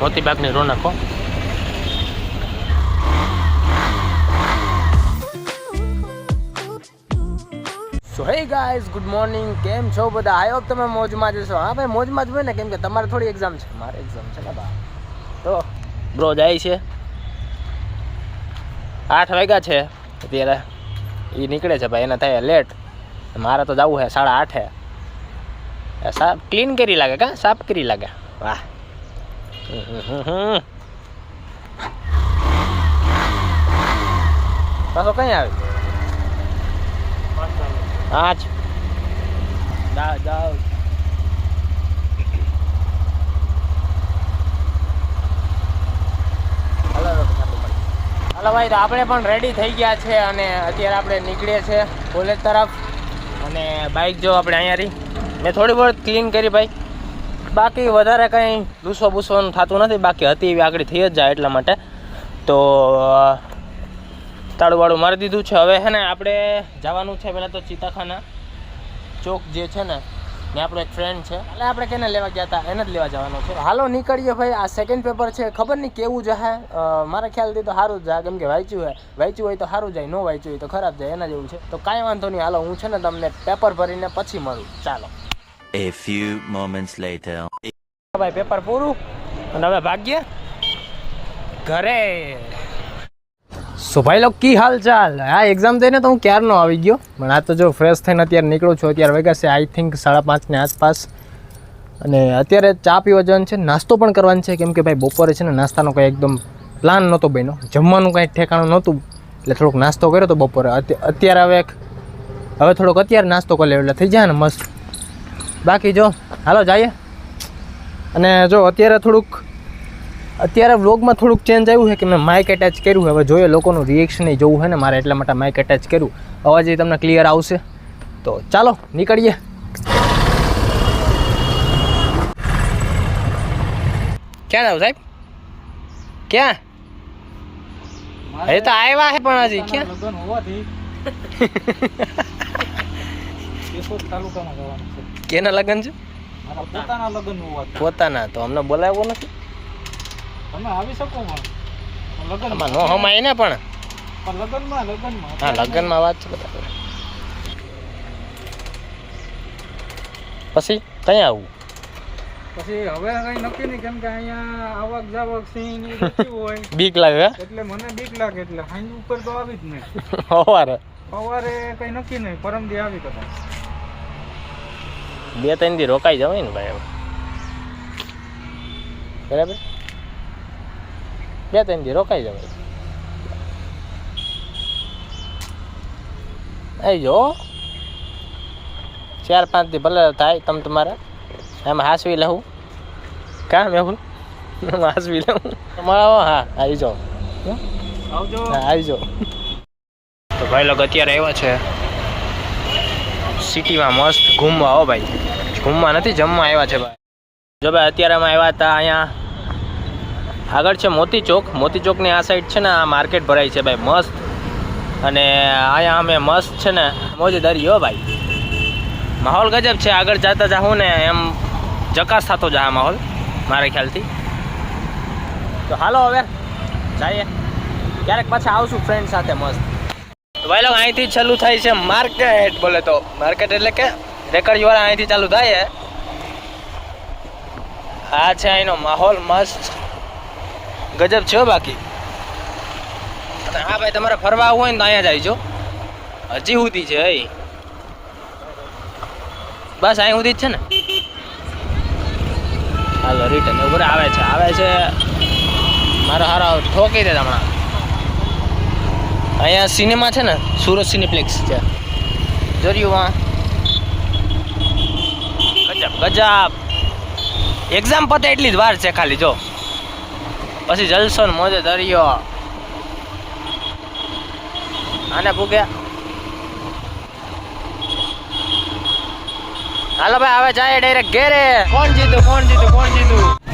મોતીબાગની રોનક સો hey guys good morning કેમ છો બધા? આઈ હોપ તમે મોજમાં જશો હા ભાઈ, મોજમાં જ હોય ને? કેમ કે તમારે થોડી એક્ઝામ છે. મારે એક્ઝામ છે ને બા તો બ્રો જાય છે. આઠ વાગ્યા છે અત્યારે. એ નીકળે છે ભાઈ, એને થાય લેટ મારે તો જવું છે સાડા આઠે. સાફ ક્લીન કરી લાગે કા? સાફ કરી લાગે. વાહ. પાછો કઈ આવે? આજ જાઓ હાલો ભાઈ આપણે પણ રેડી થઈ ગયા છે અને અત્યારે આપણે નીકળીએ છીએ કોલેજ તરફ. અને બાઇક જો આપણે અહીંયા રહી. મેં થોડી બહુ ક્લીન કરી, ભાઈ. બાકી વધારે કંઈ લૂસો બૂસવાનું થતું નથી, બાકી હતી એવી આગળ થઈ જ જાય એટલા માટે. તો તાળુવાળું મારી દીધું છે. હવે છે ને આપણે જવાનું છે પહેલાં તો ચિતાખાના ચોક જે છે ને ને આપણો એક ફ્રેન્ડ છે. એટલે આપણે કેને લેવા ગયા હતા એને જ લેવા જવાનો છે. હાલો, નીકળીએ ભાઈ. આ સેકન્ડ પેપર છે. ખબર નહીં કેવું જશે મારા ખ્યાલથી તો સારું જ જાય કેમ કે વાંચ્યું હોય વાંચ્યું હોય તો સારું જાય, ન વાંચ્યું હોય તો ખરાબ જાય. એના જેવું છે. તો કાંઈ વાંધો નહીં. હાલો, હું છે ને તમને પેપર ભરીને પછી મળું. ચાલો. A few moments later. ભાઈ, પેપર પૂરું? અને હવે ભાગ્ય? ઘરે. સો ભાઈ લોકો કી હાલ ચાલ આ એક્ઝામ દઈને તો હું ક્યારનો આવી ગયો? પણ આ તો જો ફ્રેશ થઈને અત્યારે નીકળું છું, અત્યારે વાગ્યા છે આઈ થિંક સાડા પાંચની આસપાસ. અને અત્યારે ચા પીવા જવાનું છે, નાસ્તો પણ કરવાનો છે, કેમ કે ભાઈ બપોરે છે ને નાસ્તાનો કંઈ એકદમ પ્લાન નહોતો બન્યો. જમવાનું કાંઈ ઠેકાણું નહોતું, એટલે થોડોક નાસ્તો કર્યો તો બપોરે. અત્યારે હવે હવે થોડોક અત્યારે નાસ્તો કરી લેવો, એટલે થઈ જાય ને મસ્ત. બાકી જો હાલો જઈએ. અને જો અત્યારે થોડુંક અત્યારે વ્લોગમાં થોડુંક ચેન્જ આવ્યું છે કે મેં માઇક એટેચ કર્યું હવે જોઈએ લોકોનું રિએક્શન જોવું છે ને મારે એટલા માટે માઇક એટેચ કર્યું. અવાજ એ તમને ક્લિયર આવશે. તો ચાલો નીકળીએ. ક્યાં જાવ સાહેબ? ક્યાં? એ તો આવ્યા છે પણ હજી ક્યાં? લગ્ન હોવાથી તાલુકામાં જવાનું છે. કેના લગ્ન છે? મારા પોતાના લગ્ન પોતાના તો અમને બોલાવ્યો નથી? તમે આવી શકો પણ. લગ્ન આમાં નો હમાય ને પણ. લગ્નમાં લગ્નમાં. હા લગ્નમાં વાત છે બરાબર પછી કઈ આવું? પછી હવે કઈ નક્કી નહીં કેમ કે અહીંયા આવક જાવક સિંહ હોય. બીક લાગે એટલે મને બીક લાગે એટલે હાઈન ઉપર તો આવી જ નહીં. સવારે સવારે કઈ નક્કી નહીં પરમદી આવી કદાચ. બે ત્રણ દી રોકાઈ જવાય ને ભાઈ બરાબર? બે ત્રણ દી રોકાઈ જવાય. અહીં જો. ચાર પાંચ દી ભલે થાય તમ તમારે. એમાં હાસવી લઉં. કા મેહુલ હાસવી લઉં. મળાવો હા આવી જાઓ આવજો. આવીજો આવી જાઓ તો ભાઈ લોકો અત્યારે આવ્યા છે. સિટીમાં મસ્ત ઘૂમવા હો ભાઈ. ઘૂમવા નથી, જમવા આવ્યા છે ભાઈ. જો ભાઈ અત્યારે અમે આવ્યા હતા અહીંયા. આગળ છે મોતી ચોક. મોતી ચોકની આ સાઈડ છે ને, આ માર્કેટ ભરાય છે ભાઈ, મસ્ત. અને અહીંયા અમે મસ્ત છે ને, મોજદારી હો ભાઈ. માહોલ ગજબ છે. આગળ જતા જાઉં ને, એમ જકાસ થતો જાય માહોલ, મારા ખ્યાલથી. તો હાલો હવે, જઈએ. ક્યારેક પાછા આવશું ફ્રેન્ડ સાથે મસ્ત. ભાઈ લોકો, અહીંથી ચાલુ થાય છે માર્કેટ બોલે તો. માર્કેટ એટલે કે રેકર્ડ વાળા અહીંથી ચાલુ થાય આ છે અહીંનો માહોલ મસ્ત. ગજબ છે બાકી. હા ભાઈ, તમારે ફરવા આવવું હોય ને તો અહીંયા જ આવજો. હજી સુધી છે અહીં બસ અહીં સુધી જ છે ને? હાલો રિટર્ન ઉપર આવે છે આવે છે. મારો હારો ઠોકી દે હમણાં. અહીંયા સિનેમા છે ને, સુરત સિનેપ્લેક્સ છે. જોર્યું ગજબ ગજબ. એક્ઝામ પતે એટલી જ વાર છે ખાલી, જો. પછી જલસો ને મોજે દરિયો. આને ભૂગ્યા હાલો ભાઈ, હવે જાય ડાયરેક્ટ ઘેરે. કોણ જીતું કોણ જીતું કોણ જીતું?